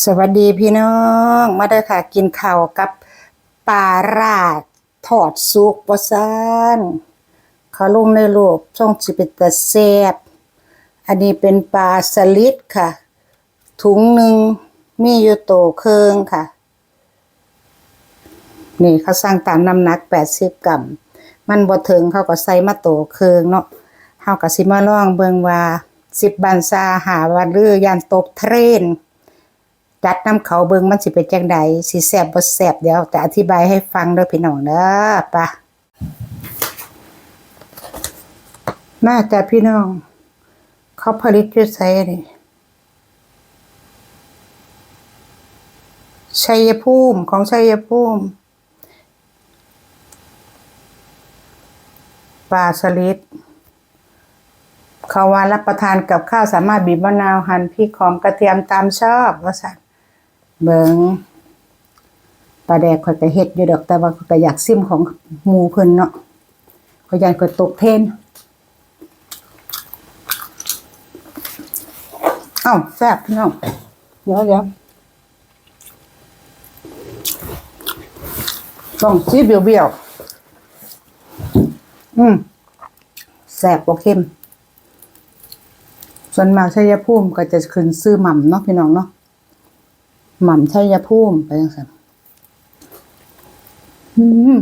สวัสดีพี่น้องมาเด้อค่ะ กินข้าวกับปลาราดทอดสุกบ่ซานเขาลงในรูปช่องสิเป็นตะแซบอันนี้เป็นปลาสลิดค่ะ ถุงหนึ่งมีอยู่โตเคิงค่ะ นี่เขาสั่งตามน้ำหนัก80กรัมมันบ่ถึงเขาก็ใส่มาโตเคิงเนาะเฮาก็สิมาล่องเบิงว่า10บันซาหาว่าหรือยานตกเทรน จัดน้ำเขาเบิงมันสิเป็นจังใดสิแสบบ่แสบเดี๋ยวจะอธิบายให้ฟังเด้อพี่น้องเด้อปะน่าจะพี่น้อง เขาผลิตอยู่ไสนี่ชัยภูมิของชัยภูมิปลาสลิดเขาว่ารับประทานกับข้าวสามารถบีบมะนาวหั่นพริกหอมกระเทียมตามชอบว่าสั่น เบิงปลาแดกข่อยก็เฮ็ดอยู่ดอกแต่ว่าข่อยก็อยากซิมของหมูเพิ่นเนาะข่อยอยากข่อยตกเทรนเอ้าแซ่บพี่น้องเดี๋ยวเดี๋ยวต้องซีเบี้ยวๆอืมแซ่บบ่เค็มส่วนมากชัยภูมิก็จะขึ้นซื้อหม่ำเนาะพี่น้องเนาะ หม่ำชัยภูมิไปจังซั่นอืม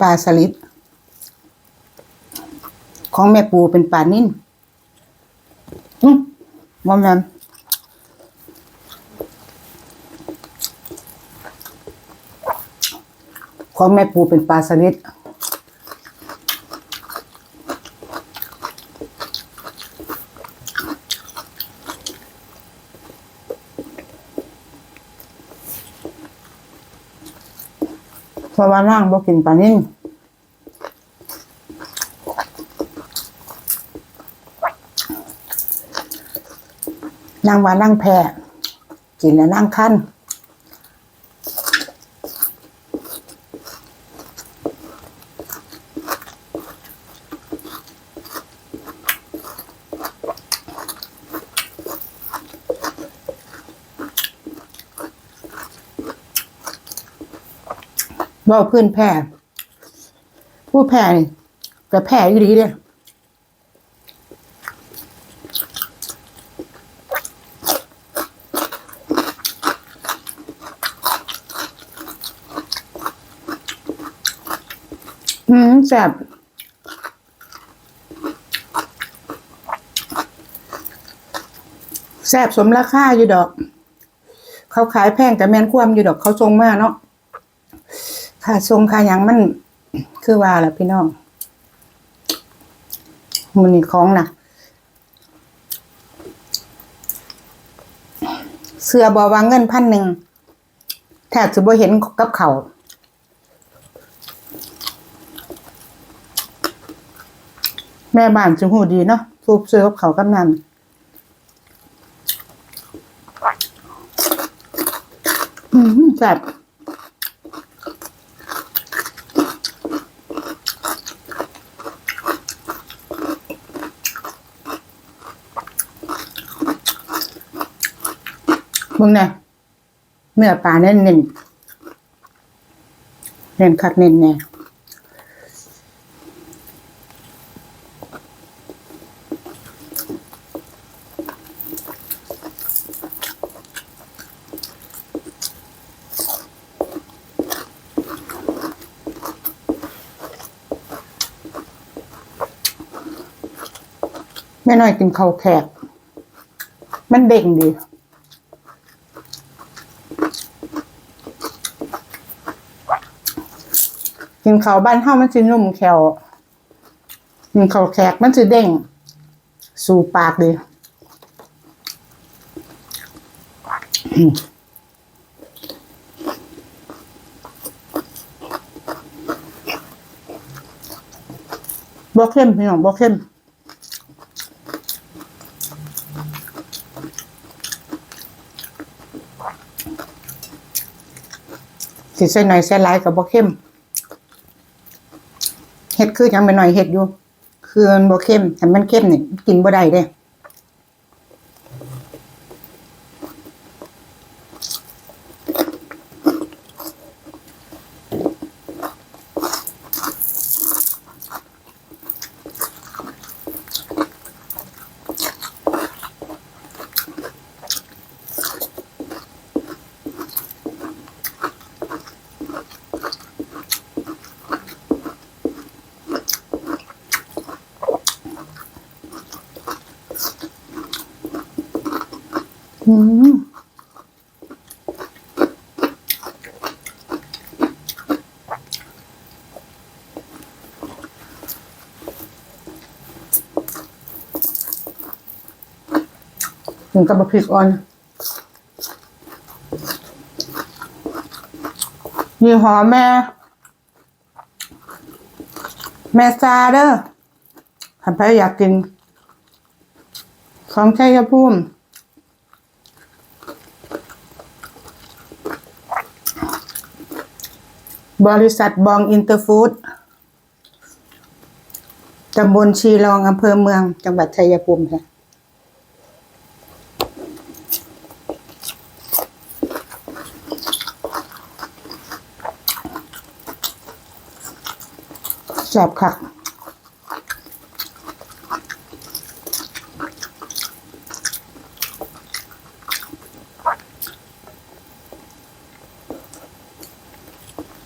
ปลาสลิดของแม่ปูเป็นปลานิ่นอืม ว่าแม่นของแม่ปูเป็นปลาสลิดเพราะว่านั่งบ่กินปลานิ่ นั่งว่านั่งแพ้กินแล้วนั่งขั้นว่าเพื่อนแพ้ผู้แพ้นี่แต่แพ้อยู่ดีเด้ อืมแซ่บแซ่บสมราคาอยู่ดอก เขาขายแพงแต่แมนความอยู่ดอกเขาทรงมากเนาะค่าทรงค่ายังมัน คือว่าล่ะพี่น้องมันนี่ของนะเสื้อบอวางเงินพันหนึ่งแทบจะบ่เห็นกับเขา แม่บ้านจะหูดีเนาะทูบซื้อกับเขากำนันอืมแซ่บมึงเนี่ยเนื้อปลาเน้นเน้นเน้นคักเน้นแน่ แม่น้อยกินข้าวแขก มันเด้งดี กินข้าวบ้านเฮามันสินุ่มแขวกินข้าวแขกมันสิเด้ง สู่ปากดีอืมบ่เข้มพี่น้องบ่เข้ม สิใส่หน่อยใส่หลายกับบ่เข้มเห็ดคือยังไปหน่อยเห็ดอยู่ คือมันบ่เข้มแต่มันเข้มเนี่ยกินบ่ได้เด้ ถึงกับบะพริกอ่อนยี่ห้อแม่ แม่ซาเด้อถ้าใครอยากกิน ของชัยภูมิ บริษัทบองอินเตอร์ฟู้ดตำบลชีรองอำเภอเมือง จังหวัดชัยภูมิค่ะแซ่บค่ะ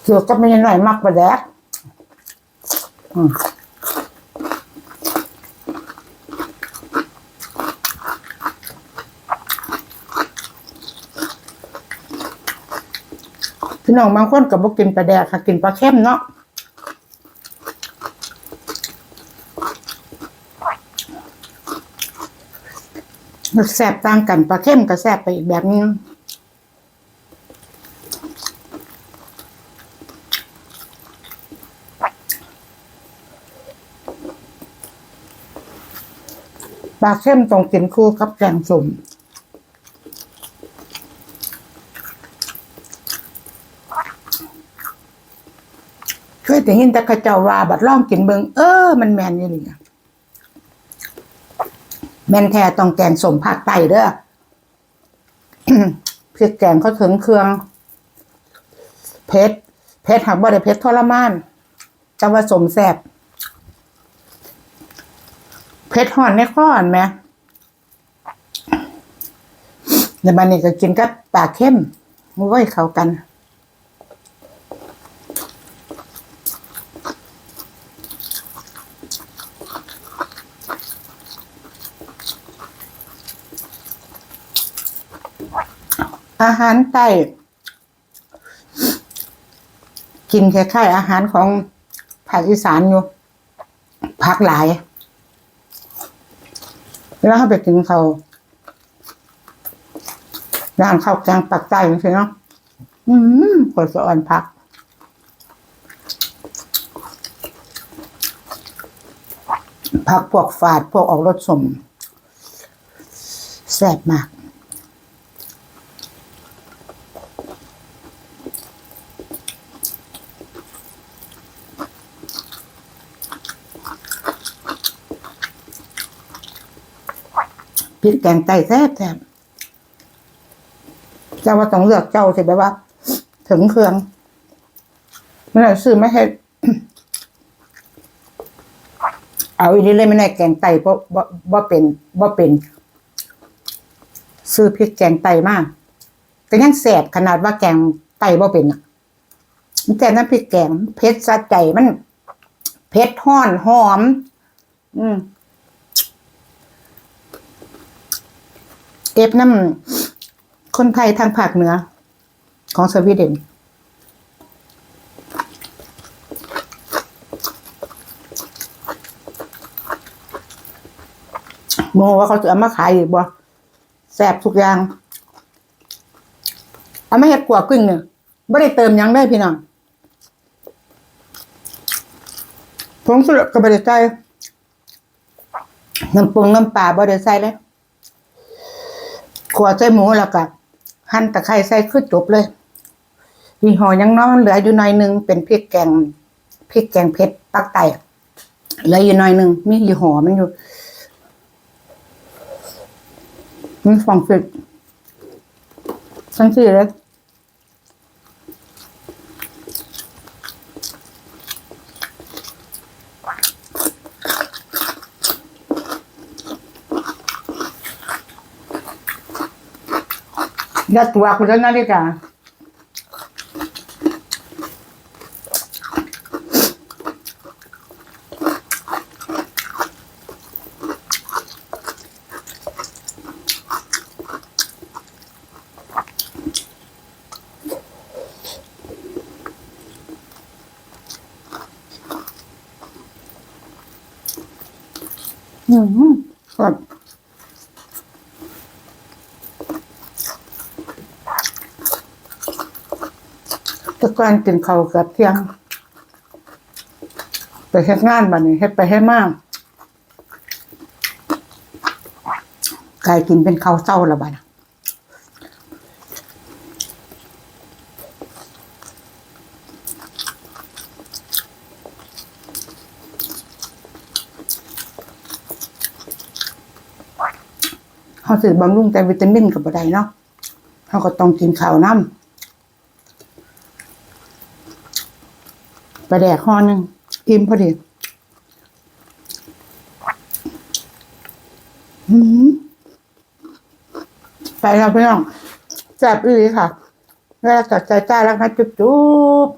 เสือก็ไม่หน่อยมากปแล้วอืมพี่น้องบางคนก็บอกกินปลาแดกค่ะ กินปลาเข้มเนาะมันแสบต่างกันปลาเข้มก็แสบไปอีกแบบนึง ปลาเข้มต้องกินคู่กับแกงส้มเคยแต่ยินแต่ข้าเจ้าว่าบัดล่องกินเบิงเออ มันแมนนี่เลยแมนแท้ต้องแกงสมผักไตเด้อพริกแกงเขาถึงเครื่องเผ็ดเผ็ดหักบ่ได้เผ็ดทรมานจะว่าสมแซ่บ เพชรห่อนในข้อนไหมเดี๋ยวมันนี่ก็กินกับปลาเข้มมันก็เข้ากัน อาหารใต้กินคล้ายๆอาหารของภาคอีสานอยู่ผักหลาย แล้วเขาไปกินเขาวร้านข้าวแกงปักใต้จริงๆเนาะอืมกดสะอ่อนผัก ผักพวกฝาดพวกออกรสสมแซ่บมาก พริกแกงไตแซ่บแซ่บเจ้าว่าต้องเลือกเจ้าสิแบบว่า ถึงเครื่องไม่ได้ซื้อไม่ให้เอาอีนี้เลยไม่ได้แกงไตเพราะบ่บ่เป็นบ่เป็น ซื้อพริกแกงไตมากก็ยังแสบขนาดว่าแกงไตบ่เป็นอะแต่น้ำพริกแกงเผ็ดสะใจมันเผ็ดห้อนหอม อืม เอฟน้ำคนไทยทางภาคเหนือ ของสวีเดนโมว่าเขาจะเอามาขายอีกบ่แสบทุกอย่าง เอามาเห็ดกัวกึ่งเนี่ยไม่ได้เติมยังได้พี่น้องผงสุรก็ไม่ได้ใส่น้ำปรุงน้ำปลาบ่ได้ใส่เลย ขวใส่หมูแล้วก็หั่นตะไคร้ใส่คือจบเลยมีหอยังน้องเหลืออยู่หน่อยนึงเป็นพริกแกงพริกแกงเผ็ดปักไตเหลืออยู่หน่อยนึงมียี่หอมันอยู่มีฟองฟิตสังสี่เลย ยัดตัวคุณแล้วนาฬิกาอืมครับแตะ กอนกินข้าวเกับเที่ยง ไปเฮ็ดงานบัดนี้เฮ็ดไปให้มากกายกินเป็นข้าวเศร้าละบัดเฮาสิบำรุงแต่วิตามินก็บ่ได้เนาะเฮาก็ต้องกินข้าวน้ำ ปลาแดกห่อหนึงอิ่มพอดีไปแล้วพี่น้องแซ่บอีค่ะแล้วจัดใจจ้ารักนะจุ๊บจุ๊บ